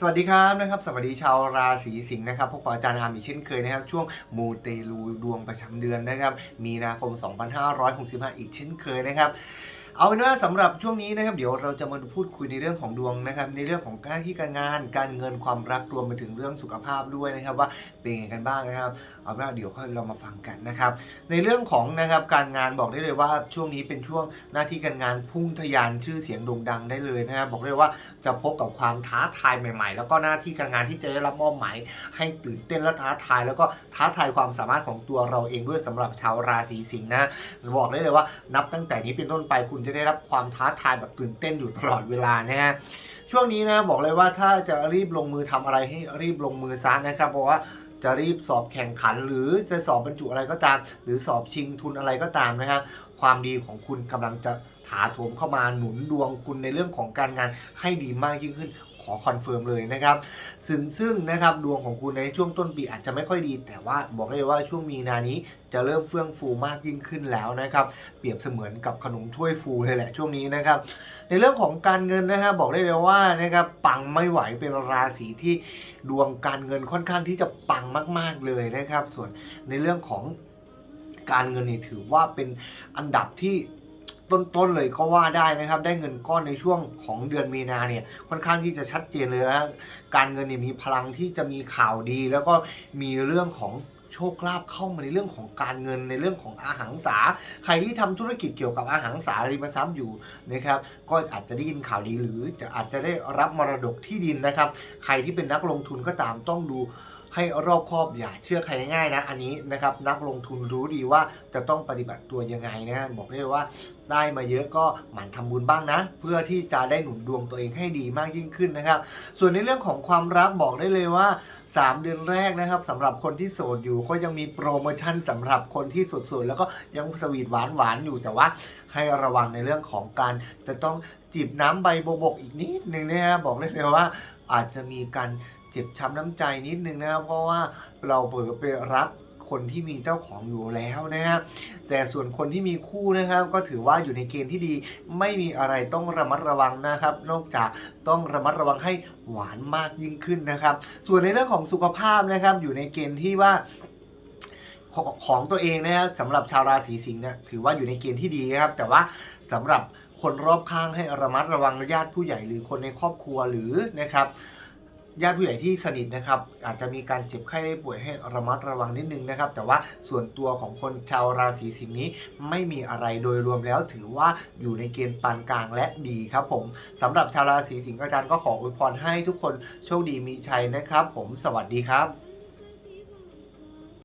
สวัสดีครับนะครับสวัสดีชาวราศีสิงห์นะครับพบกับอาจารย์อาร์มอีกเช่นเคยนะครับ ช่วงมูเตลูดวงประจำเดือนนะครับ มีนาคม 2565 อีกเช่นเคยนะครับ เอาเป็นว่าสำหรับช่วงนี้นะครับเดี๋ยวเราจะมาพูดคุยในเรื่องของดวงนะครับ ในเรื่องของหน้าที่การงาน การเงินความรักรวมไปถึงเรื่องสุขภาพด้วยนะครับ ว่าเป็นยังไงกันบ้างนะครับ เอาเป็นว่าเดี๋ยวค่อยเรามาฟังกันนะครับ ในเรื่องของนะครับการงานบอกได้เลยว่าช่วงนี้เป็นช่วงหน้าที่การงานพุ่งทะยานชื่อเสียงโด่งดังได้เลยนะครับบอกเลยว่าจะพบกับความท้าทายใหม่ ๆ แล้วก็หน้าที่การงานที่จะได้รับมอบหมายให้ตื่นเต้นและท้าทายแล้วก็ท้าทายความสามารถของตัวเราเองด้วยสำหรับชาวราศีสิงห์นะบอกได้เลยว่านับตั้งแต่นี้เป็นต้นไปคุณจะได้รับความท้าทายแบบตื่นเต้นอยู่ตลอดเวลานะฮะช่วงนี้นะบอกเลยว่าถ้าจะรีบลงมือทำอะไรให้รีบลงมือซะนะครับเพราะว่าจะรีบสอบแข่งขัน หรือจะสอบบรรจุอะไรก็ตาม หรือสอบชิงทุนอะไรก็ตามนะฮะความดีของคุณกำลังจะถาโถมเข้ามาหนุนดวงคุณในเรื่องของการงานให้ดีมากยิ่งขึ้นขอคอนเฟิร์มเลยนะครับ ซึ่งซึ่งนะครับดวงของคุณในช่วงต้นปีอาจจะไม่ค่อยดี แต่ว่าบอกเลยว่าช่วงมีนานี้จะเริ่มเฟื่องฟูมากยิ่งขึ้นแล้วนะครับ เปรียบเสมือนกับขนมถ้วยฟูเลยแหละช่วงนี้นะครับ ในเรื่องของการเงินนะครับบอกได้เลยว่านะครับปังไม่ไหวเป็นราศีที่ดวงการเงินค่อนข้างที่จะปังมาก ๆเลยนะครับ ส่วนในเรื่องของการเงินนี่ถือว่าเป็นอันดับที่ต้นๆเลยก็ว่าได้นะครับ ได้เงินก้อนในช่วงของเดือนมีนาเนี่ยค่อนข้างที่จะชัดเจนเลยนะการเงินเนี่ยมีพลังที่จะมีข่าวดี แล้วก็มีเรื่องของโชคลาภเข้ามาในเรื่องของการเงินในเรื่องของอาหารสา ใครที่ทำธุรกิจเกี่ยวกับอาหารสาริมทรัพย์อยู่นะครับ ก็อาจจะได้ยินข่าวดีหรือจะอาจจะได้รับมรดกที่ดินนะครับ ใครที่เป็นนักลงทุนก็ตามต้องดู ให้รอบคอบอย่าเชื่อใครง่ายๆนะ อันนี้นะครับนักลงทุนรู้ดีว่าจะต้องปฏิบัติตัวยังไงนะบอกได้เลยว่าได้มาเยอะก็หมั่นทำบุญบ้างนะ เพื่อที่จะได้หนุนดวงตัวเองให้ดีมากยิ่งขึ้นนะครับ ส่วนในเรื่องของความรักบอกได้เลยว่า 3 เดือนแรกนะครับสำหรับคนที่โสดอยู่ก็ยังมีโปรโมชั่นสำหรับคนที่โสดๆแล้วก็ยังสวีทหวานๆอยู่แต่ว่าให้ระวังในเรื่องของการจะต้องจีบน้ำใบโบวบกอีกนิดนึงนะฮะบอกได้เลยว่าอาจจะมีการ เจ็บช้ำน้ำใจนิดนึงนะครับเพราะว่าเราเผลอไปรักคนที่มีเจ้าของอยู่แล้วนะฮะแต่ส่วนคนที่มีคู่นะครับ ก็ถือว่าอยู่ในเกณฑ์ที่ดี ไม่มีอะไรต้องระมัดระวังนะครับ นอกจากต้องระมัดระวังให้หวานมากยิ่งขึ้นนะครับ ส่วนในเรื่องของสุขภาพนะครับ อยู่ในเกณฑ์ที่ว่าของของตัวเองนะครับสำหรับชาวราศีสิงห์เนี่ยถือว่าอยู่ในเกณฑ์ที่ดีนะครับ แต่ว่าสำหรับคนรอบข้างให้ระมัดระวังญาติผู้ใหญ่หรือคนในครอบครัวหรือนะครับ ญาติผู้ใหญ่ที่สนิทนะครับอาจจะมีการเจ็บไข้ได้ป่วยให้ระมัดระวังนิดนึงนะครับ แต่ว่าส่วนตัวของคนชาวราศีสิงห์นี้ไม่มีอะไรโดยรวมแล้วถือว่าอยู่ในเกณฑ์ปานกลางและดีครับผมสำหรับชาวราศีสิงห์อาจารย์ก็ขออวยพรให้ทุกคนโชคดีมีชัยนะครับ ผมสวัสดีครับ